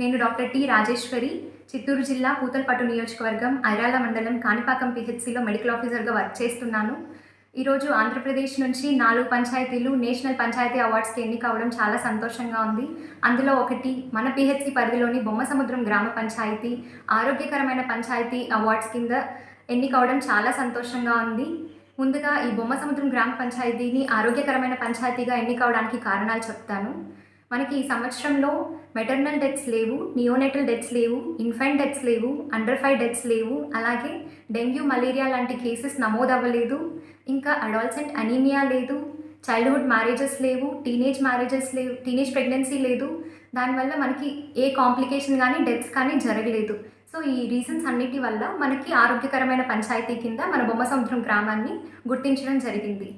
నేను doctor T Rajeshwari Chittoor జిల్లా పూతలపట్టు నియోజకవర్గం ఐరాల మండలం కాణిపాకం పిహెచ్సిలో మెడికల్ ఆఫీసర్గా వర్క్ చేస్తున్నాను. ఈరోజు ఆంధ్రప్రదేశ్ నుంచి నాలుగు పంచాయతీలు నేషనల్ పంచాయతీ అవార్డ్స్కి ఎన్నిక అవ్వడం చాలా సంతోషంగా ఉంది. అందులో ఒకటి మన పిహెచ్సి పరిధిలోని బొమ్మ సముద్రం గ్రామ పంచాయతీ ఆరోగ్యకరమైన పంచాయతీ అవార్డ్స్ కింద ఎన్నిక అవడం చాలా సంతోషంగా ఉంది. ముందుగా ఈ బొమ్మ సముద్రం గ్రామ పంచాయతీని ఆరోగ్యకరమైన పంచాయతీగా ఎన్నికవడానికి కారణాలు చెప్తాను. మనకి ఈ సంవత్సరంలో మెటర్నల్ డెత్స్ లేవు నియోనెటల్ డెత్స్ లేవు ఇన్ఫెంట్ డెత్స్ లేవు అండర్ ఫైవ్ డెత్స్ లేవు అలాగే డెంగ్యూ మలేరియా లాంటి కేసెస్ నమోదు అవ్వలేదు ఇంకా అడాల్సెంట్ అనీమియా లేదు చైల్డ్హుడ్ మ్యారేజెస్ లేవు టీనేజ్ మ్యారేజెస్ లేవు టీనేజ్ ప్రెగ్నెన్సీ లేదు దానివల్ల మనకి ఏ కాంప్లికేషన్ కానీ డెత్స్ కానీ జరగలేదు. సో ఈ రీజన్స్ అన్నిటి వల్ల మనకి ఆరోగ్యకరమైన పంచాయతీ కింద మన బొమ్మ సముద్రం గ్రామాన్ని గుర్తించడం జరిగింది.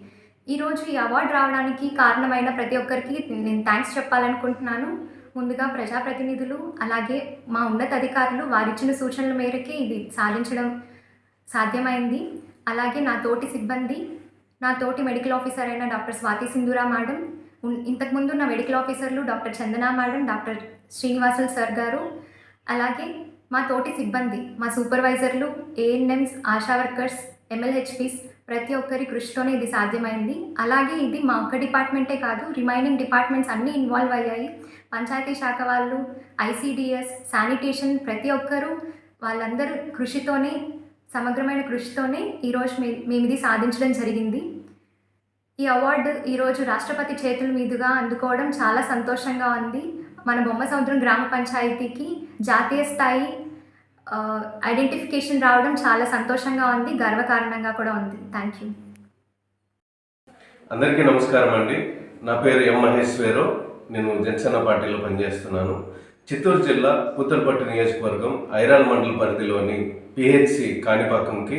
ఈరోజు ఈ అవార్డు రావడానికి కారణమైన ప్రతి ఒక్కరికి నేను థ్యాంక్స్ చెప్పాలనుకుంటున్నాను. ముందుగా ప్రజాప్రతినిధులు అలాగే మా ఉన్నతాధికారులు వారిచ్చిన సూచనల మేరకే ఇది సాధించడం సాధ్యమైంది. అలాగే నా తోటి సిబ్బంది నా తోటి మెడికల్ ఆఫీసర్ అయిన డాక్టర్ స్వాతి సింధురా మేడం ఉన్- ఇంతకుముందు నా మెడికల్ ఆఫీసర్లు doctor Chandana madam doctor Srinivasulu sir గారు అలాగే మా తోటి సిబ్బంది మా సూపర్వైజర్లు ఏఎన్ఎంస్ ఆశా వర్కర్స్ ఎంఎల్హెచ్పిస్ ప్రతి ఒక్కరి కృషితోనే ఇది సాధ్యమైంది. అలాగే ఇది మా ఒక్క డిపార్ట్మెంటే కాదు రిమైనింగ్ డిపార్ట్మెంట్స్ అన్నీ ఇన్వాల్వ్ అయ్యాయి. పంచాయతీ శాఖ వాళ్ళు ఐసీడిఎస్ శానిటేషన్ ప్రతి ఒక్కరూ వాళ్ళందరూ కృషితోనే సమగ్రమైన కృషితోనే ఈరోజు మే మేము ఇది సాధించడం జరిగింది. ఈ అవార్డు ఈరోజు రాష్ట్రపతి చేతుల మీదుగా అందుకోవడం చాలా సంతోషంగా ఉంది. మన బొమ్మ సముద్రం గ్రామ పంచాయతీకి జాతీయ స్థాయి ఐడెంటిఫికేషన్ రావడం చాలా సంతోషంగా ఉంది గర్వకారణంగా కూడా ఉంది. థ్యాంక్ యూ అందరికీ నమస్కారం అండి. నా పేరు ఎం మహేశ్వరరావు. నేను జనసేన పార్టీలో పనిచేస్తున్నాను. చిత్తూరు జిల్లా పుత్తలపట్టు నియోజకవర్గం ఐరాల్ మండల పరిధిలోని పిహెచ్సి కాణిపాకంకి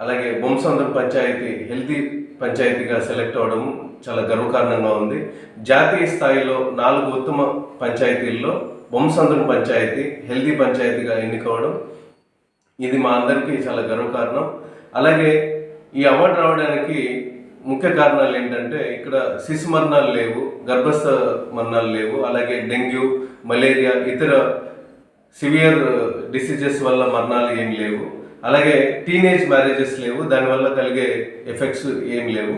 అలాగే బొంసంద్ర పంచాయతీ హెల్తీ పంచాయతీగా సెలెక్ట్ అవ్వడం చాలా గర్వకారణంగా ఉంది. జాతీయ స్థాయిలో నాలుగు ఉత్తమ పంచాయతీల్లో బొంసంద్రం పంచాయతీ హెల్తీ పంచాయతీగా ఎన్నుకోవడం ఇది మా అందరికీ చాలా గర్వకారణం. అలాగే ఈ అవార్డు రావడానికి ముఖ్య కారణాలు ఏంటంటే ఇక్కడ శిశు మరణాలు లేవు గర్భస్థ మరణాలు లేవు అలాగే డెంగ్యూ మలేరియా ఇతర సివియర్ డిసీజెస్ వల్ల మరణాలు ఏం లేవు. అలాగే టీనేజ్ మ్యారేజెస్ లేవు. దానివల్ల కలిగే ఎఫెక్ట్స్ ఏం లేవు.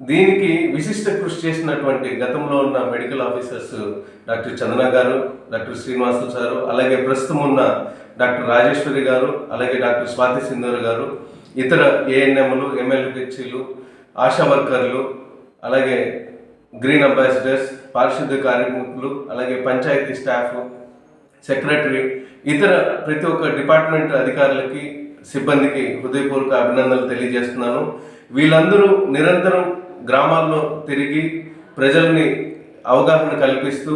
దీనికి విశిష్ట కృషి చేసినటువంటి గతంలో ఉన్న మెడికల్ ఆఫీసర్స్ డాక్టర్ చందన గారు డాక్టర్ శ్రీనివాసులు సారు అలాగే ప్రస్తుతం ఉన్న డాక్టర్ రాజేశ్వరి గారు అలాగే డాక్టర్ స్వాతి సింధూర్ గారు ఇతర ఏఎన్ఎంలు ఎమ్మెల్యేలు ఆశా వర్కర్లు అలాగే గ్రీన్ అంబాసిడర్స్ పారిశుద్ధ్య కార్మికులు అలాగే పంచాయతీ స్టాఫ్ సెక్రటరీ ఇతర ప్రతి ఒక్క డిపార్ట్మెంట్ అధికారులకి సిబ్బందికి హృదయపూర్వక అభినందనలు తెలియజేస్తున్నాను. వీళ్ళందరూ నిరంతరం గ్రామాల్లో తిరిగి ప్రజల్ని అవగాహన కల్పిస్తూ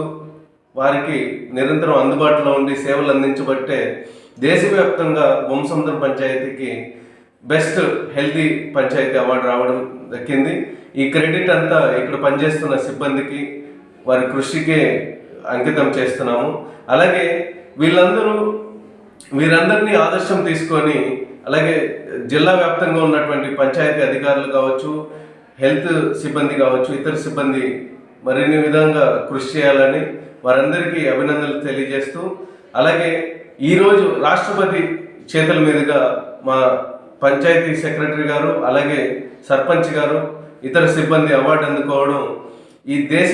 వారికి నిరంతరం అందుబాటులో ఉండి సేవలు అందించబట్టే దేశవ్యాప్తంగా వంశంద్రం పంచాయతీకి బెస్ట్ హెల్తీ పంచాయతీ అవార్డు రావడం దక్కింది. ఈ క్రెడిట్ అంతా ఇక్కడ పనిచేస్తున్న సిబ్బందికి వారి కృషికే అంకితం చేస్తున్నాము. అలాగే వీళ్ళందరూ వీరందరినీ ఆదర్శం తీసుకొని అలాగే జిల్లా వ్యాప్తంగా ఉన్నటువంటి పంచాయతీ అధికారులు కావచ్చు హెల్త్ సిబ్బంది కావచ్చు ఇతర సిబ్బంది మరిన్ని విధంగా కృషి చేయాలని వారందరికీ అభినందనలు తెలియజేస్తూ అలాగే ఈరోజు రాష్ట్రపతి చేతుల మీదుగా మా పంచాయతీ సెక్రటరీ గారు అలాగే సర్పంచ్ గారు ఇతర సిబ్బంది అవార్డు అందుకోవడం ఈ దేశ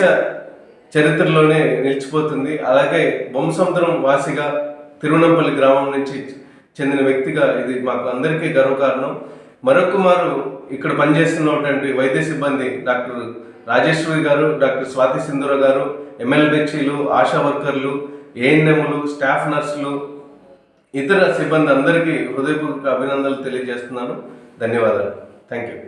చరిత్రలోనే నిలిచిపోతుంది. అలాగే బొమ్మసముద్రం వాసిగా తిరువనంపల్లి గ్రామం నుంచి చెందిన వ్యక్తిగా ఇది మాకు అందరికీ గర్వకారణం. మరొక మారు ఇక్కడ పనిచేస్తున్నటువంటి వైద్య సిబ్బంది డాక్టర్ రాజేశ్వరి గారు డాక్టర్ స్వాతి సింధుర గారు ఎమ్మెల్బెచ్చీలు ఆశా వర్కర్లు ఏఎన్ఎంలు స్టాఫ్ నర్సులు ఇతర సిబ్బంది అందరికీ హృదయపూర్వక అభినందనలు తెలియజేస్తున్నాను. ధన్యవాదాలు. Thank you